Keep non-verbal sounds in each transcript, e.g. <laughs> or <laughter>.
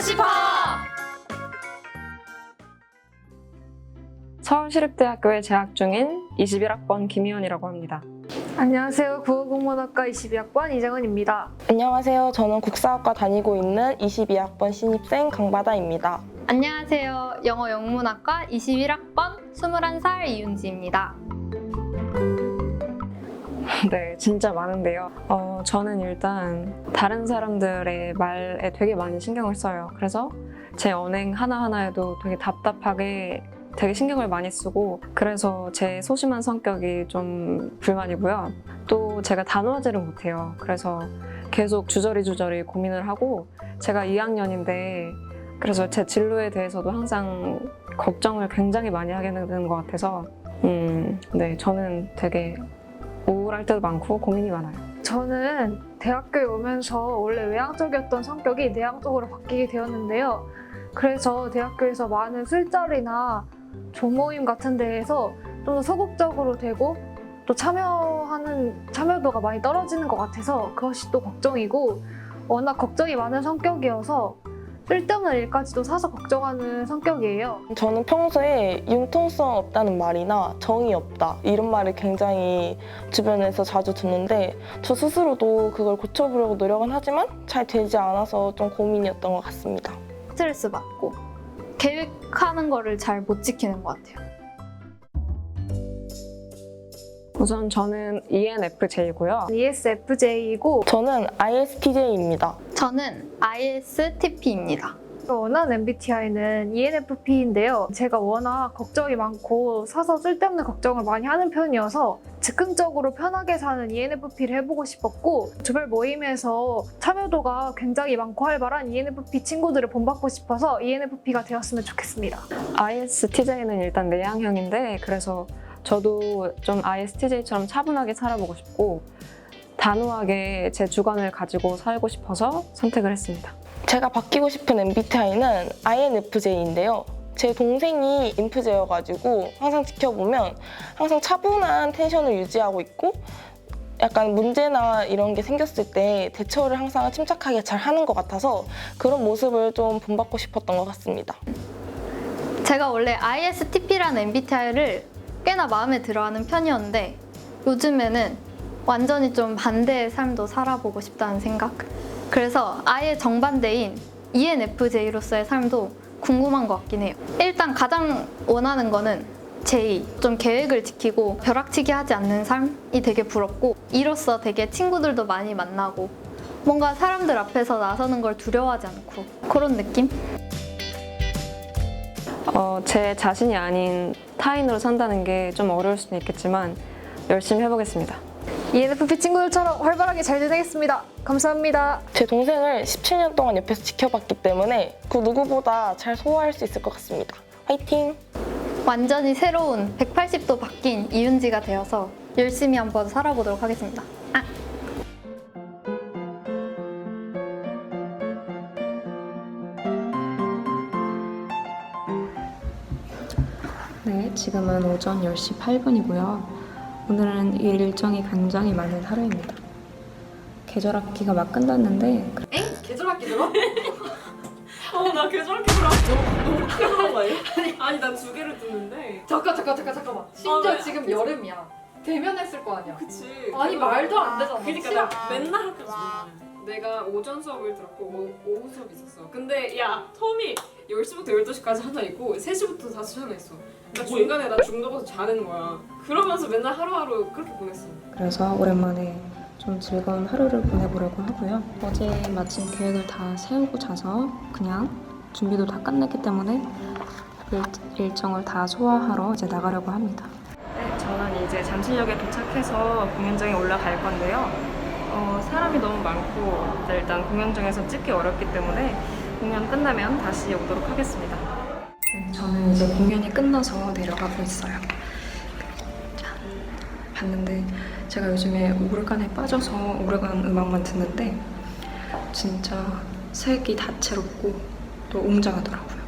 싶어! 서울시립대학교에 재학 중인 21학번 김희원이라고 합니다. 안녕하세요. 국어국문학과 22학번 이정은입니다. 안녕하세요. 저는 국사학과 다니고 있는 22학번 신입생 강바다입니다. 안녕하세요. 영어 영문학과 21학번 21살 이윤지입니다. <laughs> 네, 진짜 많은데요. 어, 저는 일단 다른 사람들의 말에 되게 많이 신경을 써요. 그래서 제 언행 하나하나에도 되게 답답하게 되게 신경을 많이 쓰고 그래서 제 소심한 성격이 좀 불만이고요. 또 제가 단어하지를 못해요. 그래서 계속 주저리 주저리 고민을 하고 제가 2학년인데 그래서 제 진로에 대해서도 항상 걱정을 굉장히 많이 하게 되는 것 같아서 음, 네, 저는 되게 우울할 때도 많고 고민이 많아요. 저는 대학교에 오면서 원래 외향적이었던 성격이 내향적으로 바뀌게 되었는데요. 그래서 대학교에서 많은 술자리나 조모임 같은 데에서 좀 더 소극적으로 되고 또 참여하는 참여도가 많이 떨어지는 것 같아서 그것이 또 걱정이고 워낙 걱정이 많은 성격이어서 쓸데없는 일까지도 사서 걱정하는 성격이에요. 저는 평소에 융통성 없다는 말이나 정이 없다 이런 말을 굉장히 주변에서 자주 듣는데 저 스스로도 그걸 고쳐보려고 노력은 하지만 잘 되지 않아서 좀 고민이었던 것 같습니다. 스트레스 받고 계획하는 거를 잘 못 지키는 것 같아요. 우선 저는 ENFJ고요. ESFJ이고 저는 ISTJ입니다. 저는 ISTP입니다. 원하는 MBTI는 ENFP인데요. 제가 워낙 걱정이 많고 사서 쓸데없는 걱정을 많이 하는 편이어서 즉흥적으로 편하게 사는 ENFP를 해보고 싶었고 조별 모임에서 참여도가 굉장히 많고 활발한 ENFP 친구들을 본받고 싶어서 ENFP가 되었으면 좋겠습니다. ISTJ는 일단 내향형인데 그래서 저도 좀 ISTJ처럼 차분하게 살아보고 싶고 단호하게 제 주관을 가지고 살고 싶어서 선택을 했습니다. 제가 바뀌고 싶은 MBTI는 INFJ인데요. 제 동생이 인프제여가지고 항상 지켜보면 항상 차분한 텐션을 유지하고 있고 약간 문제나 이런 게 생겼을 때 대처를 항상 침착하게 잘 하는 것 같아서 그런 모습을 좀 본받고 싶었던 것 같습니다. 제가 원래 ISTP라는 MBTI를 꽤나 마음에 들어하는 편이었는데 요즘에는 완전히 좀 반대의 삶도 살아보고 싶다는 생각. 그래서 아예 정반대인 ENFJ로서의 삶도 궁금한 것 같긴 해요. 일단 가장 원하는 거는 J, 좀 계획을 지키고 벼락치기 하지 않는 삶이 되게 부럽고 이로써 되게 친구들도 많이 만나고 뭔가 사람들 앞에서 나서는 걸 두려워하지 않고 그런 느낌? 어, 제 자신이 아닌 타인으로 산다는 게 좀 어려울 수는 있겠지만 열심히 해보겠습니다. ENFP 친구들처럼 활발하게 잘 지내겠습니다. 감사합니다. 제 동생을 17년 동안 옆에서 지켜봤기 때문에 그 누구보다 잘 소화할 수 있을 것 같습니다. 화이팅! 완전히 새로운 180도 바뀐 이윤지가 되어서 열심히 한번 살아보도록 하겠습니다. 아. 지금은 오전 10시 8분이고요. 오늘은 일 일정이 굉장히 많은 하루입니다. 계절 학기가 막 끝났는데 계절학기 들어? <laughs> 어, 나 계절학기 들어. 너무, 크게 들어간 거 아니야? 아니, 나 두 개를 듣는데. 잠깐 잠깐 잠깐 잠깐만 심지어 아, 왜? 지금 여름이야 대면했을 거 아니야 그치. 아니 말도 안 되잖아 그니까 나 맨날 학교 가. 내가 오전 수업을 들었고 오, 오후 수업이 있었어. 근데 야, 텀이 10시부터 12시까지 하나 있고 3시부터 5시 하나 있어. 그러니까 중간에 나 중독해서 자는 거야. 그러면서 맨날 하루하루 그렇게 보냈어. 그래서 오랜만에 좀 즐거운 하루를 보내보려고 하고요. 어제 마침 계획을 다 세우고 자서 그냥 준비도 다 끝냈기 때문에 일, 일정을 다 소화하러 이제 나가려고 합니다. 네, 저는 이제 잠실역에 도착해서 공연장에 올라갈 건데요. 어, 사람이 너무 많고 일단 공연장에서 찍기 어렵기 때문에 공연 끝나면 다시 오도록 하겠습니다. 네, 저는 이제 공연이 끝나서 내려가고 있어요. 자, 봤는데 제가 요즘에 오르간에 빠져서 오르간 음악만 듣는데 진짜 색이 다채롭고 또 웅장하더라고요.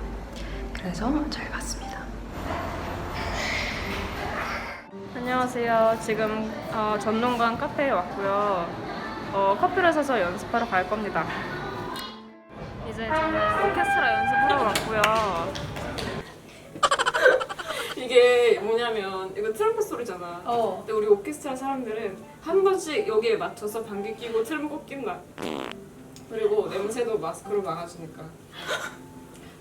그래서 잘 봤습니다. 안녕하세요. 지금 어, 전동관 카페에 왔고요. 어, 커피를 사서 연습하러 갈 겁니다. 이제 저는 오케스트라 연습하러 왔고요. 이게 뭐냐면 이거 트럼펫 소리잖아. 어. 근데 우리 오케스트라 사람들은 한 번씩 여기에 맞춰서 방귀 끼고 트럼펫 꼭 낀다. 그리고 냄새도 마스크로 막아주니까.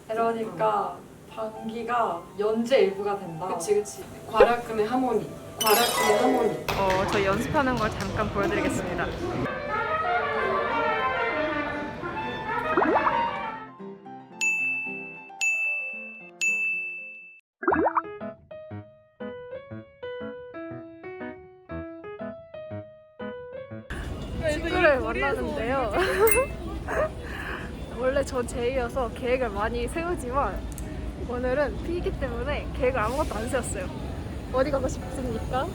그러니까 방귀가 연주의 일부가 된다. 그치 그치. 과락금의 하모니. 과락금의 하모니. 어, 저희 연습하는 걸 잠깐 보여드리겠습니다. 친구를 만나는데요. <laughs> 원래 전 제이여서 계획을 많이 세우지만 오늘은 P이기 때문에 계획을 아무것도 안 세웠어요. 어디 가고 싶습니까?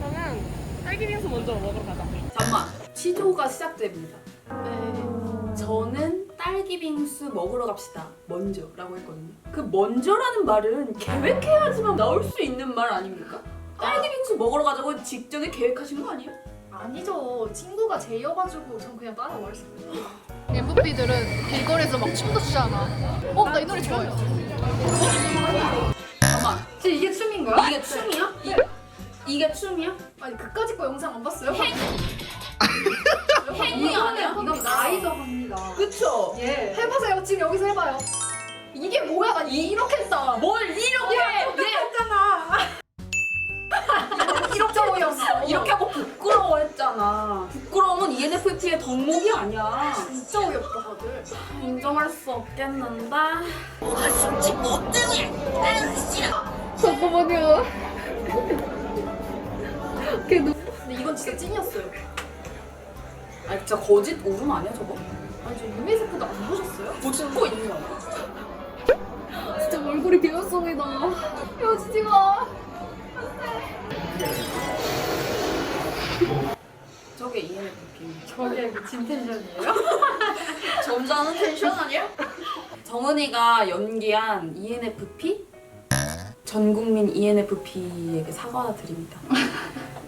저는 딸기 빙수 먼저 먹으러 가자. 잠깐만 시조가 시작됩니다. 네. 저는 딸기 빙수 먹으러 갑시다. 먼저라고 했거든요. 그 먼저라는 말은 계획해야지만 나올 수 있는 말 아닙니까? 딸기 빙수 먹으러 가자고 직전에 계획하신 거 아니에요? 아니죠. 친구가 제이여가지고 전 그냥 따라왔습니다. MVP들은 길거리에서 막 춤도 추잖아. 어, 나 이 노래 좋아요. 잠깐만 지금 이게 춤인 거야? 이게 춤이야? 이, 이게 춤이야? 아니 그까짓 거 영상 안 봤어요? 행위 아니야? 이건 아이돌합니다. 그쵸? 예. 해보세요. 지금 여기서 해봐요. 이게 뭐야? 나 이, 이렇게 했다. 뭘 이렇게 <laughs> 이렇게. 이렇게 하고 부끄러워했잖아. 부끄러움은 ENFP의 덕목이 아니야. 진짜 어이없다 다들. 인정할 수 없겠는데. 잠깐만요. 근데 이건 진짜 찐이었어요. 아 진짜 거짓 울음 아니야 저거? 아니 저 유미세프도 안 보셨어요? 뭐 듣고 있는 거야? 진짜 얼굴이 비었습니다. 헤어지지 마. 저게 ENFP. 저게 그 진텐션이에요? <laughs> 점잖은 텐션 아니야? 정은이가 연기한 ENFP? 전 국민 ENFP에게 사과드립니다.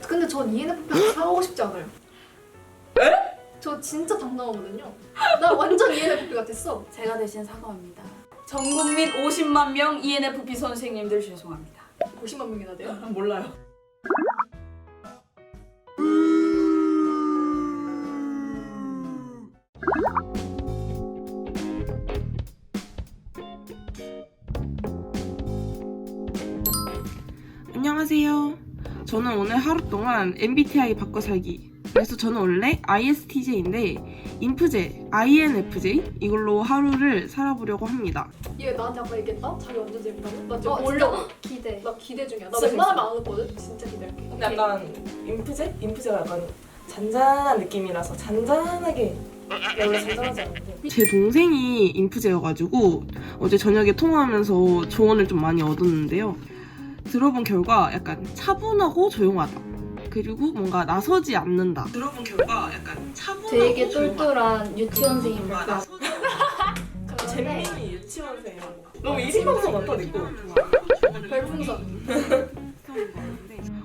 근데 전 ENFP한테 사오고 싶지 않아요. 에? 저 진짜 당당하거든요. 나 완전 ENFP 같았어. 제가 대신 사과합니다. 전 국민 50만 명 ENFP 선생님들 죄송합니다. 50만 명이나 돼요? 몰라요. 안녕하세요. 저는 오늘 하루 동안 MBTI 바꿔 살기. 그래서 저는 원래 ISTJ인데 인프제, INFJ 이걸로 하루를 살아보려고 합니다. 얘 나한테 아까 얘기했다? 자기 완전 재밌다고? 나 지금 어, 보려고. 기대. 나 기대 중이야. 나 진짜 웬만하면 안 했거든? 진짜 기대할게. 근데 약간 인프제? 인프제가 약간 잔잔한 느낌이라서 잔잔하게 원래 잔잔하지 않은데 제 동생이 인프제여가지고 어제 저녁에 통화하면서 조언을 좀 많이 얻었는데요 들어본 결과 약간 차분하고 조용하다 그리고 뭔가 나서지 않는다 들어본 결과 약간 차분하고 되게. 똘똘한 유치원생인 것 나서지 같아. 재민이 유치원생 이런 거 너무 일인 방송 같아 니꺼 별풍선.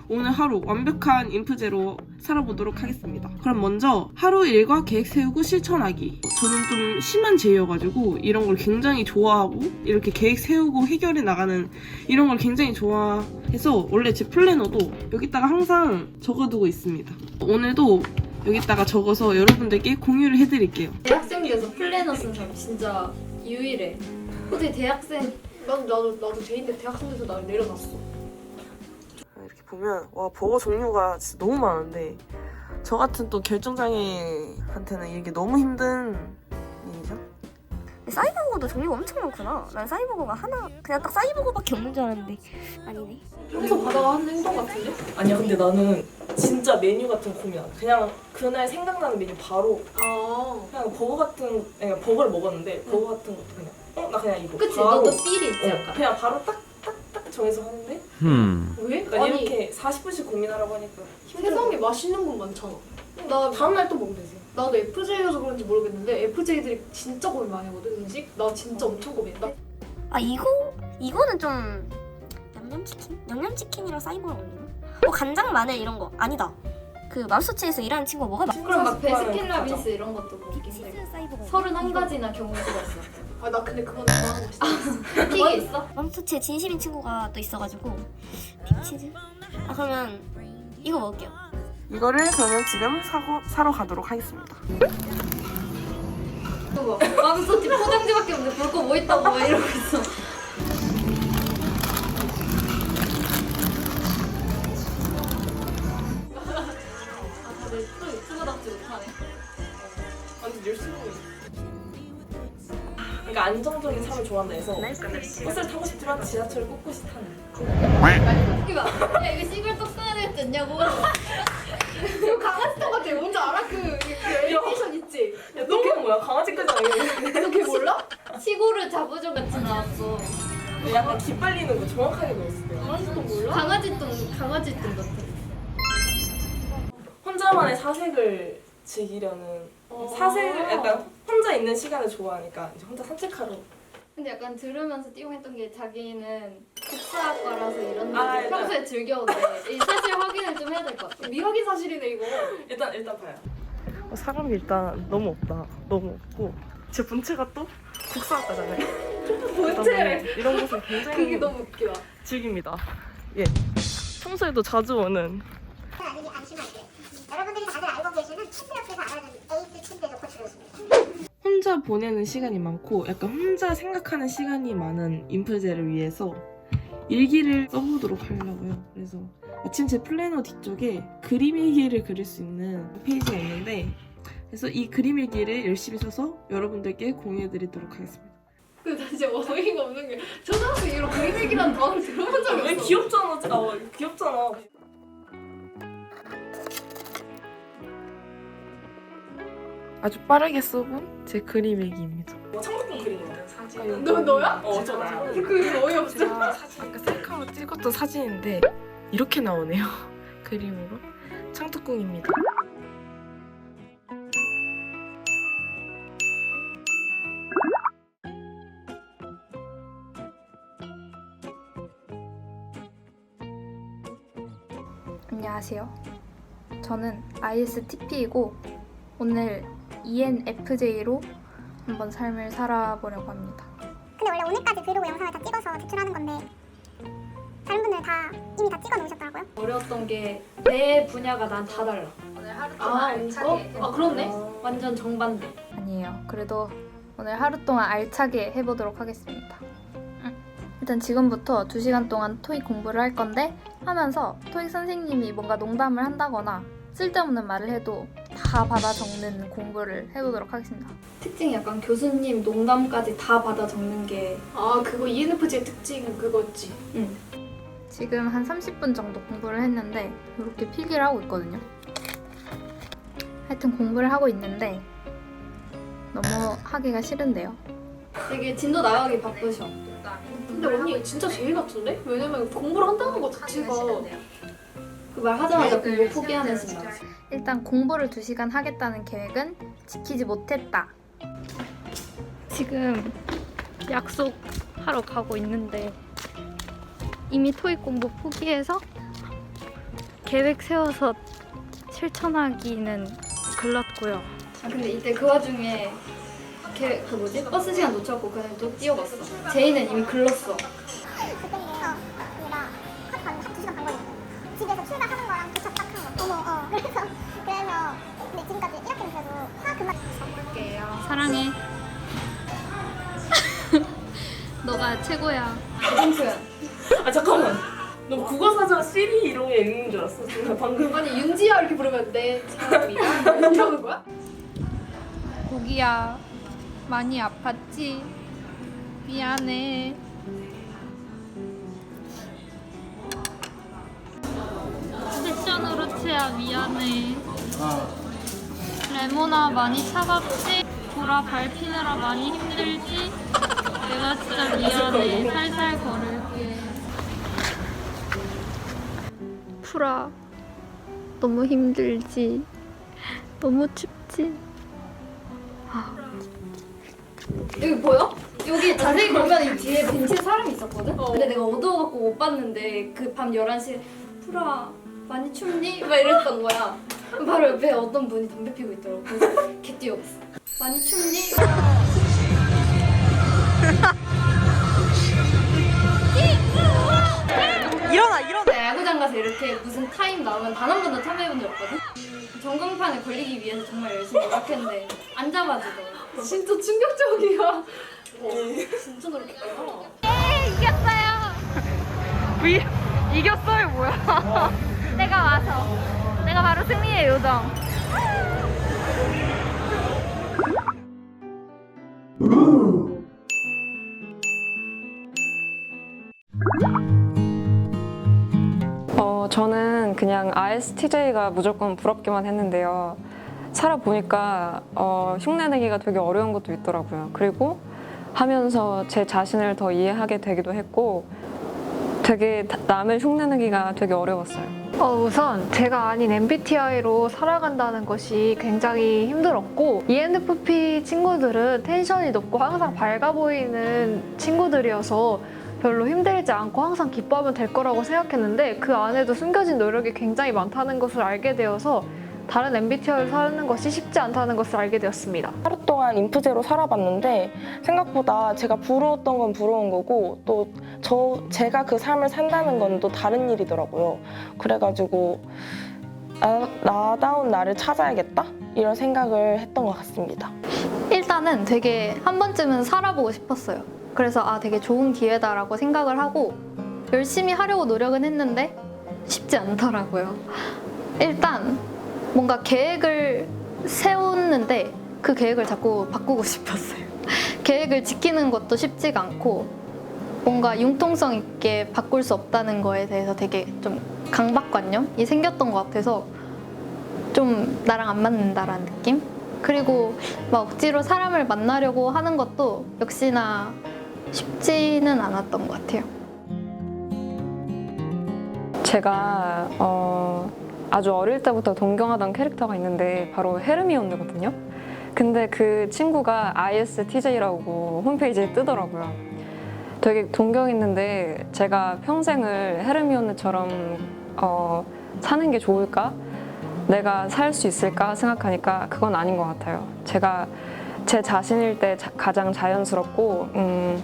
오늘 하루 완벽한 인프제로 살아보도록 하겠습니다. 그럼 먼저 하루 일과 계획 세우고 실천하기. 저는 좀 심한 제이여가지고 이런 걸 굉장히 좋아하고 이렇게 계획 세우고 해결해 나가는 이런 걸 굉장히 좋아해서 원래 제 플래너도 여기다가 항상 적어두고 있습니다. 오늘도 여기다가 적어서 여러분들께 공유를 해드릴게요. 대학생 중에서 플래너 쓴 사람 진짜 유일해. 어떻게 대학생 나도 나도 나도 제인데 대학생에서 나를 내려놨어. 이렇게 보면 와 버거 종류가 진짜 너무 많은데 저 같은 또 결정장애한테는 이게 너무 힘든 일이죠. 사이버거도 종류가 엄청 많구나. 난 사이버거가 하나 그냥 딱 사이버거밖에 없는 줄 알았는데 아니네. 평소 바다가 하는 행동 같은데? 아니야 근데 나는 진짜 메뉴 같은 거 고민. 그냥 그날 생각나는 메뉴 바로 아. 그냥 버거 같은 그냥 버거를 먹었는데 버거 같은 것도 그냥 어 나 그냥 이거 그치 바로 너도 삘이 있지 어, 약간. 그냥 바로 딱딱딱 정해서 하는데 음. 왜? 그러니까 아니 이렇게 40분씩 고민하라고 하니까 힘들어. 세상에 맛있는 건 많잖아. 나 다음날 또 먹으면 되지. 나도 FJ여서 그런지 모르겠는데 FJ들이 진짜 고민 많이 하거든 음식. 나 진짜 엄청 고민해. 나 아 이거 이거는 좀 냠냠치킨? 냠냠치킨이랑 사이버가 어울리나? 뭐 간장 마늘 이런 거 아니다. 그 맘스터치에서 일하는 친구가 뭐가 많아? 그럼 막 베스킨라빈스 이런 것도 먹긴 돼. 치즈 사이버가 서른 한 가지나 경우가 있어. 아 나 근데 그건 좋아하고 싶어. 픽이 있어? 맘스터치에 진심인 친구가 또 있어가지고 빅치즈? 아 그러면 이거 먹을게요 이거를 그러면 지금 사고 사러 가도록 하겠습니다. 그거 맘스터치 포장지밖에 없는데 볼 거 뭐 있다고 막 이러고 있어. 그러니까 안정적인 삶을 좋아한다 해서 버스를 타고 싶지만 지하철을 꿋꿋이 타는. 웃기다. 야 이거 시골 떡 써야 될지 않냐고. <laughs> 이거 강아지 똥 같아. 뭔지 알아? 그, 그 애니메이션 있지? 야, 너그 뭐야? 강아지까지 아니야? 너 걔 몰라? 시골을 자부조 같이 나왔어. 약간 기 빨리는 거 정확하게 넣었을 때. 강아지 똥 몰라? 강아지 똥 강아지 똥 같아. 혼자만의 사색을 즐기려는 사색을 약간 혼자 있는 시간을 좋아하니까 이제 혼자 산책하러 근데 약간 들으면서 띠용했던 게 자기는 국사학과라서 이런 아, 데 일단. 평소에 즐겨오는데 이 사실 확인을 좀 해야 될 것 같아. 미확인 사실이네 이거. 일단 일단 봐요. 사람이 일단 너무 없다. 너무 없고 제 본체가 또 국사학과잖아요. <laughs> 본체. 이런 곳을 굉장히 그게 너무 웃기다. 즐깁니다. 예. 평소에도 자주 오는 아니면 안심할게요. 여러분들이 다들 알고 계시는 침대 옆에서 알아는 에이스 침대 좋고 치료습니다. 혼자 보내는 시간이 많고 약간 혼자 생각하는 시간이 많은 인플제를 위해서 일기를 써보도록 하려고요. 그래서 마침 제 플래너 뒤쪽에 그림 일기를 그릴 수 있는 페이지가 있는데 그래서 이 그림 일기를 열심히 써서 여러분들께 공유해드리도록 하겠습니다. 근데 나 진짜 어이가 없는 게 초등학생 이런 그림 얘기라는 단어를 들어본 적이 없어. 왜 귀엽잖아. 아, 귀엽잖아. 아주 빠르게 써본 제 그림 일기입니다. 창작품 그림이에요. 너 너야? 어, 저 나요. 그 어이없어. 제가 사진 아까 셀카로 찍었던 사진인데 이렇게 나오네요. <laughs> 그림으로 창특궁입니다. 안녕하세요. 저는 ISTP이고 오늘 ENFJ로 한번 삶을 살아보려고 합니다. 근데 원래 오늘까지 브이로그 영상을 다 찍어서 제출하는 건데 다른 분들 다 이미 다 찍어 놓으셨더라고요. 어려웠던 게 내 분야가 난 다 달라. 오늘 하루 동안 알차게 어? 아 그렇네. 완전 정반대. 아니에요. 그래도 오늘 하루 동안 알차게 해보도록 하겠습니다. 응. 일단 지금부터 2시간 동안 토익 공부를 할 건데 하면서 토익 선생님이 뭔가 농담을 한다거나 쓸데없는 말을 해도 다 받아 적는 공부를 해보도록 하겠습니다. 특징이 약간 교수님 농담까지 다 받아 적는 게 아 그거 ENFJ의 특징은 그거지. 지금 한 30분 정도 공부를 했는데 이렇게 필기를 하고 있거든요. 하여튼 공부를 하고 있는데 너무 하기가 싫은데요. 되게 진도 나가기 바쁘셔. 근데 언니 진짜 제일 같은데? 왜냐면 공부를 한다는 것 자체가 그 말 하자마자 공부 포기하는 순간. 일단 공부를 2시간 하겠다는 계획은 지키지 못했다. 지금 약속 하러 가고 있는데 이미 토익 공부 포기해서 계획 세워서 실천하기는 글렀고요. 아 근데 이때 그 와중에 걔, 그 뭐지? 버스 시간 놓쳤고 그냥 또 뛰어갔어. 제이는 이미 글렀어. 근데 지금까지 이렇게 돼도 화학 금방 사랑해. <laughs> 너가 최고야. 아 잠깐만. 너 국어사전 시리 이런 게 있는 줄 알았어. 지금 방금. 아니 윤지야 이렇게 부르면 내 사람이야 이러는 거야? 고기야. 많이 아팠지? 미안해. 패션으로 치야 미안해. 레모나 많이 차갑지? 보라 밟히느라 많이 힘들지? 내가 진짜 미안해. 살살 걸을게. 풀아, 너무 힘들지? 너무 춥지? 여기 보여? 여기 자세히 보면 이 뒤에 벤치에 사람이 있었거든? 근데 내가 어두워갖고 못 봤는데 그 밤 11시에 풀아 많이 춥니? 막 이랬던 거야 <laughs> 바로 옆에 어떤 분이 담배 피고 있더라고. 그래서 개 뛰어갔어. 많이 춥니? 일어나 일어나. 나 야구장 가서 이렇게 무슨 타임 나오면 단 한 번도 참여해본 적 없거든? 전광판에 걸리기 위해서 정말 열심히 노력했는데 안 잡아주더라고. 진짜 충격적이야. 진짜 노력했구나. 위 이겼어요 뭐야? 내가 와서. 내가 바로 승리의 요정. 어, 저는 그냥 ISTJ가 무조건 부럽기만 했는데요. 살아보니까 어, 흉내내기가 되게 어려운 것도 있더라고요. 그리고 하면서 제 자신을 더 이해하게 되기도 했고 되게 다- 남을 흉내내기가 되게 어려웠어요. 어, 우선 제가 아닌 MBTI로 살아간다는 것이 굉장히 힘들었고 ENFP 친구들은 텐션이 높고 항상 밝아 보이는 친구들이어서 별로 힘들지 않고 항상 기뻐하면 될 거라고 생각했는데 그 안에도 숨겨진 노력이 굉장히 많다는 것을 알게 되어서 다른 MBTI를 사는 것이 쉽지 않다는 것을 알게 되었습니다. 하루 동안 인프제로 살아봤는데 생각보다 제가 부러웠던 건 부러운 거고 또 저 제가 그 삶을 산다는 건 또 다른 일이더라고요. 그래가지고 나, 나다운 나를 찾아야겠다 이런 생각을 했던 것 같습니다. 일단은 되게 한 번쯤은 살아보고 싶었어요. 그래서 아 되게 좋은 기회다라고 생각을 하고 열심히 하려고 노력은 했는데 쉽지 않더라고요. 일단 뭔가 계획을 세웠는데 그 계획을 자꾸 바꾸고 <laughs> 싶었어요. 계획을 지키는 것도 쉽지가 않고 뭔가 융통성 있게 바꿀 수 없다는 거에 대해서 되게 좀 강박관념이 생겼던 것 같아서 좀 나랑 안 맞는다라는 느낌? 그리고 막 억지로 사람을 만나려고 하는 것도 역시나 쉽지는 않았던 것 같아요. 제가 어, 아주 어릴 때부터 동경하던 캐릭터가 있는데 바로 헤르미온느거든요. 근데 그 친구가 ISTJ라고 홈페이지에 뜨더라고요. 되게 동경했는데 제가 평생을 헤르미온느처럼 어, 사는 게 좋을까? 내가 살 수 있을까 생각하니까 그건 아닌 것 같아요. 제가 제 자신일 때 자- 가장 자연스럽고 음,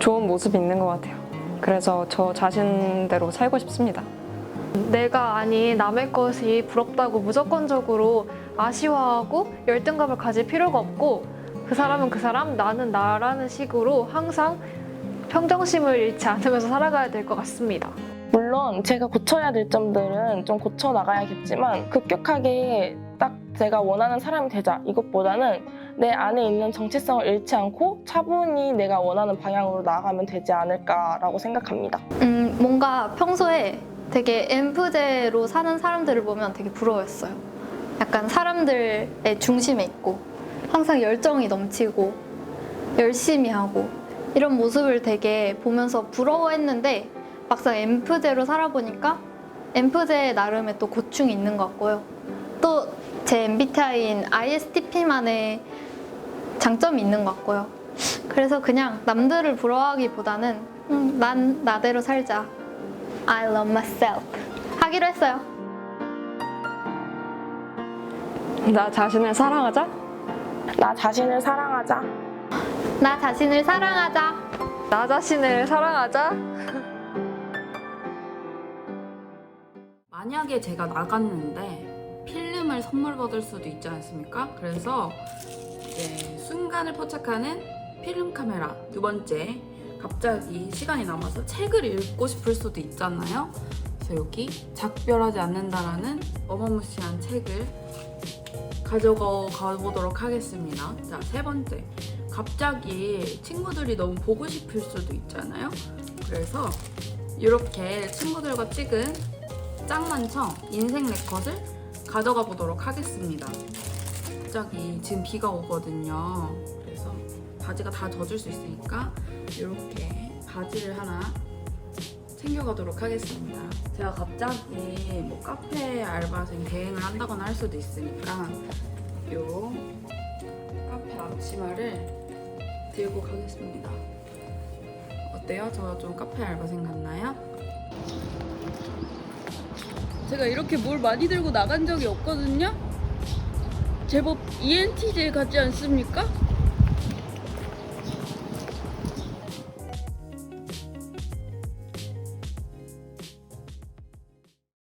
좋은 모습이 있는 것 같아요. 그래서 저 자신대로 살고 싶습니다. 내가 아닌 남의 것이 부럽다고 무조건적으로 아쉬워하고 열등감을 가질 필요가 없고 그 사람은 그 사람, 나는 나라는 식으로 항상 평정심을 잃지 않으면서 살아가야 될 것 같습니다. 물론 제가 고쳐야 될 점들은 좀 고쳐 나가야겠지만 급격하게 딱 제가 원하는 사람이 되자 이것보다는 내 안에 있는 정체성을 잃지 않고 차분히 내가 원하는 방향으로 나아가면 되지 않을까라고 생각합니다. 음, 뭔가 평소에 되게 엠프제로 사는 사람들을 보면 되게 부러웠어요. 약간 사람들의 중심에 있고 항상 열정이 넘치고 열심히 하고 이런 모습을 되게 보면서 부러워했는데 막상 엠프제로 살아보니까 엠프제 나름의 또 고충이 있는 것 같고요. 또 제 MBTI인 ISTP만의 장점이 있는 것 같고요. 그래서 그냥 남들을 부러워하기보다는 음, 난 나대로 살자. I love myself. 하기로 했어요. 나 자신을 사랑하자. 나 자신을 사랑하자. 나 자신을 사랑하자. 나 자신을 사랑하자. 만약에 제가 나갔는데 필름을 선물 받을 수도 있지 않습니까? 그래서 이제 순간을 포착하는 필름 카메라 두 번째 갑자기 시간이 남아서 책을 읽고 싶을 수도 있잖아요. 그래서 여기 작별하지 않는다라는 어마무시한 책을 가져가 가보도록 하겠습니다. 자, 세 번째. 갑자기 친구들이 너무 보고 싶을 수도 있잖아요. 그래서 이렇게 친구들과 찍은 짱만청 인생 네컷을 가져가 보도록 하겠습니다. 갑자기 지금 비가 오거든요. 바지가 다 젖을 수 있으니까 이렇게 바지를 하나 챙겨가도록 하겠습니다. 제가 갑자기 뭐 카페 알바생 대행을 한다거나 할 수도 있으니까 요 카페 앞치마를 들고 가겠습니다. 어때요? 저 좀 카페 알바생 같나요? 제가 이렇게 뭘 많이 들고 나간 적이 없거든요. 제법 ENTJ 같지 않습니까?